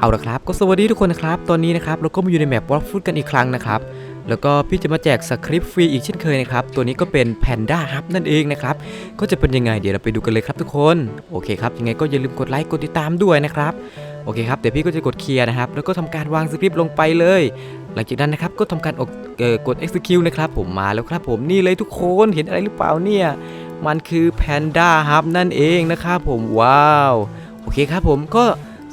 เอาละครับก็สวัสดีทุกคนนะครับ ตอนนี้นะครับเราก็มาอยู่ในแมปวอลฟูดกันอีกครั้งนะครับแล้วก็พี่จะมาแจกสคริปต์ฟรีอีกเช่นเคยนะครับ ตัวนี้ก็เป็นแพนด้าฮับนั่นเองนะครับ ก็จะเป็นยังไงเดี๋ยวเราไปดูกันเลยครับทุกคน โอเคครับ ยังไงก็อย่าลืมกดไลค์กดติดตามด้วยนะครับ โอเคครับ เดี๋ยวพี่ก็จะกดเคลียร์นะครับ แล้วก็ทำการวางสคริปต์ลงไปเลย หลังจากนั้นนะครับ ก็ทำการออกออกด execute นะครับผมมาแล้วครับผมนี่เลยทุกคนเห็นอะไรหรือเปล่าเนี่ย มันคือแพนด้าฮับนั่นเองนะครับผมว้าว โอเคครับผมก็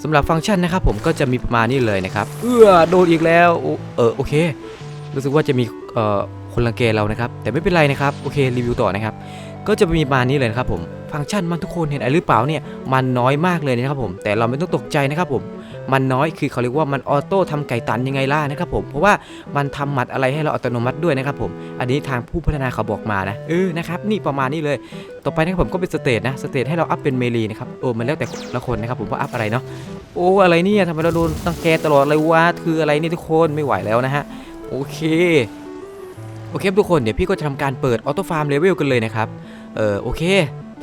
สำหรับฟังก์ชันนะครับผมก็จะมีประมาณนี้เลยนะครับ เอื้อโดนอีกแล้ว เออโอเค รู้สึกว่าจะมีเอ่อคนรังแกเรานะครับ แต่ไม่เป็นไรนะครับ โอเครีวิวต่อนะครับ ก็จะมีประมาณนี้เลยนะครับผม ฟังก์ชันมันทุกคนเห็นอะไรหรือเปล่าเนี่ย มันน้อยมากเลยนะครับผม แต่เราไม่ต้องตกใจนะครับผม มันน้อยคือเขาเรียกว่ามันออโต้ทำไก่ตันยังไงล่ะนะครับผม เพราะว่ามันทำหมัดอะไรให้เราอัตโนมัติด้วยนะครับผม อันนี้ทางผู้พัฒนาเขาบอกมานะ เออ นะครับ นี่ประมาณนี้เลย ต่อไปนะครับผมก็เป็นสเตทนะ สเตทให้เราอัพเป็นเมลีนะครับ โอ้มันแล้วแต่ละคนนะครับผมว่าอัพอะไรเนาะ โอ้อะไรเนี่ยทำไมเราโดนตังแกตลอดเลยวะคืออะไรนี่ทุกคนไม่ไหวแล้วนะฮะโอเคโอเคทุกคนเดี๋ยวพี่ก็จะทำการเปิดออโต้ฟาร์มเลเวลกันเลยนะครับเออโอเค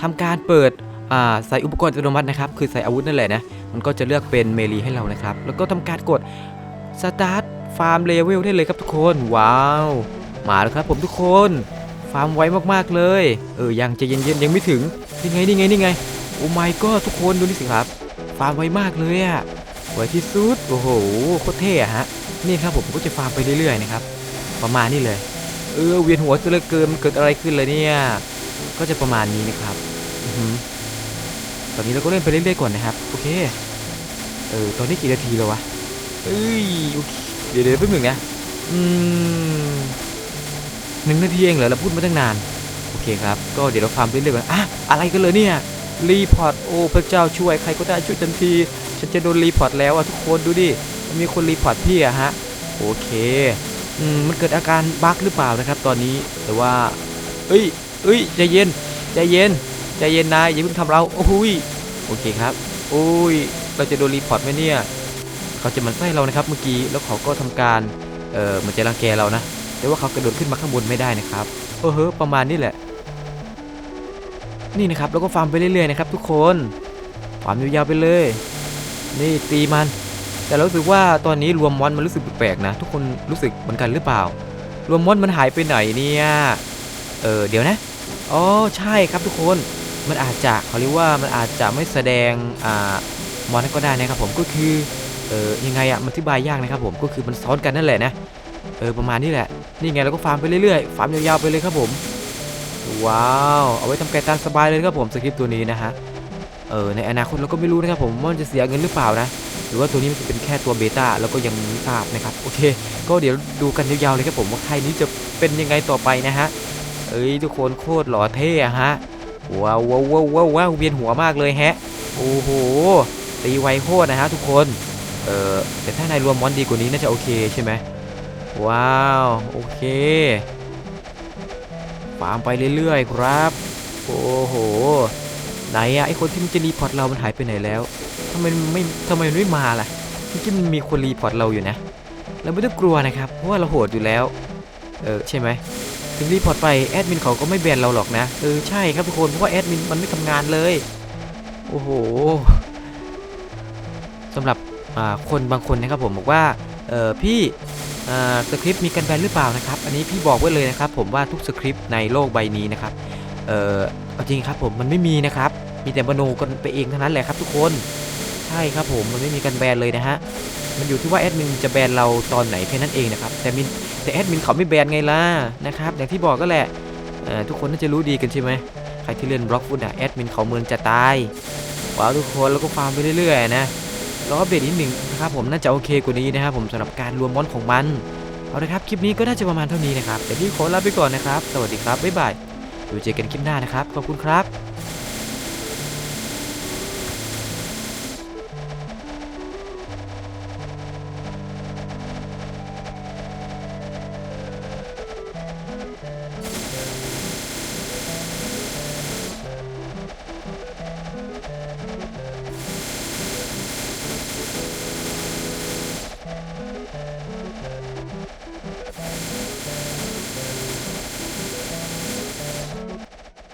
ทำการเปิดใส่อุปกรณ์อัตโนมัตินะครับ คือใส่อาวุธนั่นแหละนะ มันก็จะเลือกเป็นเมลีให้เรานะครับ แล้วก็ทำการกดสตาร์ทฟาร์มเลเวลได้เลยครับทุกคน ว้าว มาแล้วครับผมทุกคน ฟาร์มไวมากๆเลย เออ ยังจะเย็นๆ ยังไม่ถึง นี่ไง นี่ไง นี่ไง โอ้ไม่ก็ทุกคนดูนี่สิครับ ฟาร์มไวมากเลยอะไวที่สุดโอ้โหโคตรเท่อะฮะนี่ครับผมก็จะฟาร์มไปเรื่อยๆนะครับประมาณนี้เลย เออเวียนหัวซะเลือเกินเกิดอะไรขึ้นเลยเนี่ยก็จะประมาณนี้นะครับตอนนี้เราก็เล่นไปเรื่อยๆก่อนนะครับโอเคเออตอนนี้กี่นาทีแล้ววะเอ้ยโอเคเดี๋ยวเดี๋ยวแป๊บหนึ่งนะอืมหนึ่งนาทีเองเหรอเราพูดมาตั้งนานโอเคครับก็เดี๋ยวเราฟาร์มไปเรื่อยๆก่อนอะอะไรกันเลยเนี่ย รีพอร์ตโอ้พระเจ้าช่วยใครก็ได้ช่วยทันที ฉันจะโดนรีพอร์ตแล้วอะทุกคนดูดิมีคนรีพอร์ตพี่อะฮะโอเคอืมมันเกิดอาการบั๊กหรือเปล่านะครับ ตอนนี้แต่ว่าเอ้ยเอ้ยใจเย็นใจเย็นใจเย็นนายอย่าเพิ่งทำเราโอ้ยโอเคครับโอ้ยเราจะโดนรีพอร์ตไหมเนี่ยเขาจะมันไส้เรานะครับเมื่อกี้แล้วเขาก็ทำการเออเหมันจะรังแกเรานะแต่ว่าเขากระโดดขึ้นมาข้างบนไม่ได้นะครับเออเฮ้อประมาณนี้แหละ นี่นะครับแล้วก็ฟาร์มไปเรื่อยๆนะครับทุกคนฟาร์มยาวๆไปเลย นี่ตีมัน แต่เรารู้สึกว่าตอนนี้รวมมอนมันรู้สึกแปลกๆนะ ทุกคนรู้สึกเหมือนกันหรือเปล่า รวมมอนมันหายไปไหนเนี่ยเออเดี๋ยวนะอ๋อใช่ครับทุกคนมันอาจจะเขาเรียกว่ามันอาจจะไม่แสดงอ่ามอนก็ได้นะครับผมก็คือเออยังไงอะมันอธิบายยากนะครับผมก็คือมันซ้อนกันนั่นแหละนะเออประมาณนี้แหละนี่ไงเราก็ฟาร์มไปเรื่อยๆฟาร์มยาวๆไปเลยครับผม ว้าว เอาไว้ทำไก่ตามสบายเลยครับผมสคริปต์ตัวนี้นะฮะ เออในอนาคตเราก็ไม่รู้นะครับผมว่ามันจะเสียเงินหรือเปล่านะ หรือว่าตัวนี้มันจะเป็นแค่ตัวเบต้าแล้วก็ยังไม่ทราบนะครับ โอเค ก็เดี๋ยวดูกันยาวๆเลยครับผมว่าใครนี้จะเป็นยังไงต่อไปนะฮะ เอ้ยทุกคนโคตรหล่อเท่อะฮะว้าวว้าวว้าวว้าวว้าวเวียนหัวมากเลยแฮะ โอ้โห ตีไวโคตรนะฮะทุกคน เออแต่ถ้านายรวมมอนดีกว่านี้น่าจะโอเคใช่ไหมว้าว โอเค ฟาร์มไปเรื่อยๆ ครับ โอ้โห ไหนอะไอคนที่มันจะรีพอร์ตเรา มันหายไปไหนแล้วทำไมไม่ทำไมมันไม่มาล่ะเมื่อกี้มันมีคนรีพอร์ตเราอยู่นะ เราไม่ต้องกลัวนะครับ เพราะว่าเราโหดอยู่แล้ว เออใช่ไหม ถึงรีพอร์ตไปแอดมินเขาก็ไม่แบนเราหรอกนะ เออใช่ครับทุกคน เพราะว่าแอดมินมันไม่ทำงานเลย โอ้โหสำหรับคนบางคนนะครับผมบอกว่า เออพี่ สคริปต์มีกันแบนหรือเปล่านะครับ อันนี้พี่บอกไว้เลยนะครับ ผมว่าทุกสคริปต์ในโลกใบนี้นะครับเออเอาจริงครับผมมันไม่มีนะครับ มีแต่มโนกันไปเองทั้งนั้นแหละครับทุกคน ใช่ครับผมมันไม่มีกันแบนเลยนะฮะ มันอยู่ที่ว่าแอดมินจะแบนเราตอนไหนแค่นั้นเองนะครับ แต่มินแต่แอดมินเขาไม่แบนไงล่ะนะครับอย่างที่บอกก็แหละเอ่อทุกคนน่าจะรู้ดีกันใช่ไหมใครที่เล่นบล็อกฟุตอะแอดมินเขาเมินจะตายว้าวทุกคนแล้วก็ฟาร์มไปเรื่อยๆนะ รออัปเดตนิดหนึ่งนะครับผมน่าจะโอเคกว่านี้นะครับผมสำหรับการรวมมอนของมันเอาละครับคลิปนี้ก็น่าจะประมาณเท่านี้นะครับเดี๋ยวพี่ขอลาไปก่อนนะครับ สวัสดีครับบ๊ายบายดูเจอกันคลิปหน้านะครับขอบคุณครับ